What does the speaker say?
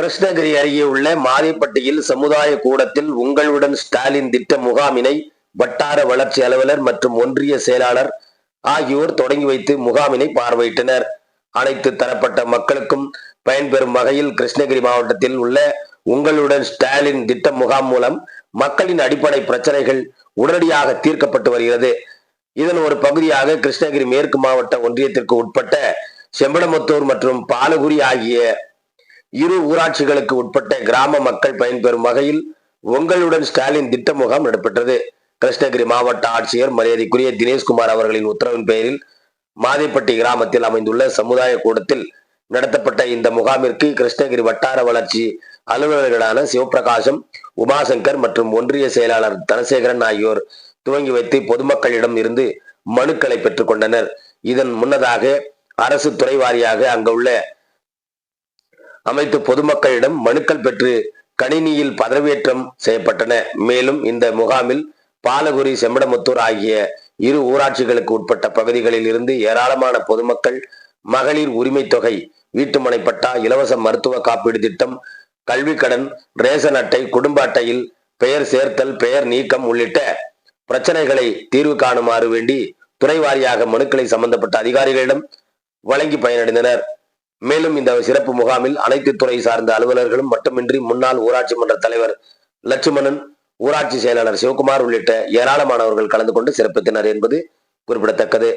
கிருஷ்ணகிரி அருகே உள்ள மாரிப்பட்டியில் சமுதாய கூடத்தில் உங்களுடன் ஸ்டாலின் திட்ட முகாமினை வட்டார வளர்ச்சி அலுவலர் மற்றும் ஒன்றிய செயலாளர் ஆகியோர் தொடங்கி வைத்து முகாமினை பார்வையிட்டனர். அனைத்து தரப்பட்ட மக்களுக்கும் பயன்பெறும் வகையில் கிருஷ்ணகிரி மாவட்டத்தில் உள்ள உங்களுடன் ஸ்டாலின் திட்ட முகாம் மூலம் மக்களின் அடிப்படை பிரச்சனைகள் உடனடியாக தீர்க்கப்பட்டு வருகிறது. இதன் ஒரு பகுதியாக கிருஷ்ணகிரி மேற்கு மாவட்ட ஒன்றியத்திற்கு உட்பட்ட செம்படமுத்தூர் மற்றும் பாலகுரி ஆகிய இரு ஊராட்சிகளுக்கு உட்பட்ட கிராம மக்கள் பயன்பெறும் வகையில் உங்களுடன் ஸ்டாலின் திட்ட முகாம் நடைபெற்றது. கிருஷ்ணகிரி மாவட்ட ஆட்சியர் மரியாதைக்குரிய தினேஷ்குமார் அவர்களின் உத்தரவின் பெயரில் மாதிப்பட்டி கிராமத்தில் அமைந்துள்ள சமுதாய கூடத்தில் நடத்தப்பட்ட இந்த முகாமிற்கு கிருஷ்ணகிரி வட்டார வளர்ச்சி அலுவலர்களான சிவபிரகாசம் உமாசங்கர் மற்றும் ஒன்றிய செயலாளர் தனசேகரன் ஆகியோர் துவங்கி வைத்து பொதுமக்களிடம் இருந்து மனுக்களை பெற்றுக்கொண்டனர் இதன் முன்னதாக அரசு துறை வாரியாக அங்குள்ள அமைத்து பொதுமக்களிடம் மனுக்கள் பெற்று கணினியில் பதவியேற்றம் செய்யப்பட்டன. மேலும் இந்த முகாமில் பாலகுரி செம்படமுத்தூர் ஆகிய இரு ஊராட்சிகளுக்கு உட்பட்ட பகுதிகளில் இருந்து ஏராளமான பொதுமக்கள் மகளிர் உரிமை தொகை வீட்டுமனை பட்டா இலவச மருத்துவ காப்பீடு திட்டம் கல்வி கடன் ரேசன் அட்டை குடும்ப அட்டையில் பெயர் சேர்த்தல் பெயர் நீக்கம் உள்ளிட்ட பிரச்சனைகளை தீர்வு காணுமாறு வேண்டி துறை வாரியாக மனுக்களை சம்பந்தப்பட்ட அதிகாரிகளிடம் வழங்கி பயனடைந்தனர். மேலும் இந்த சிறப்பு முகாமில் அனைத்து துறை சார்ந்த அலுவலர்களும் மட்டுமின்றி முன்னாள் ஊராட்சி மன்ற தலைவர் லட்சுமணன் ஊராட்சி செயலாளர் சிவகுமார் உள்ளிட்ட ஏராளமானவர்கள் கலந்து கொண்டு சிறப்பித்தனர் என்பது குறிப்பிடத்தக்கது.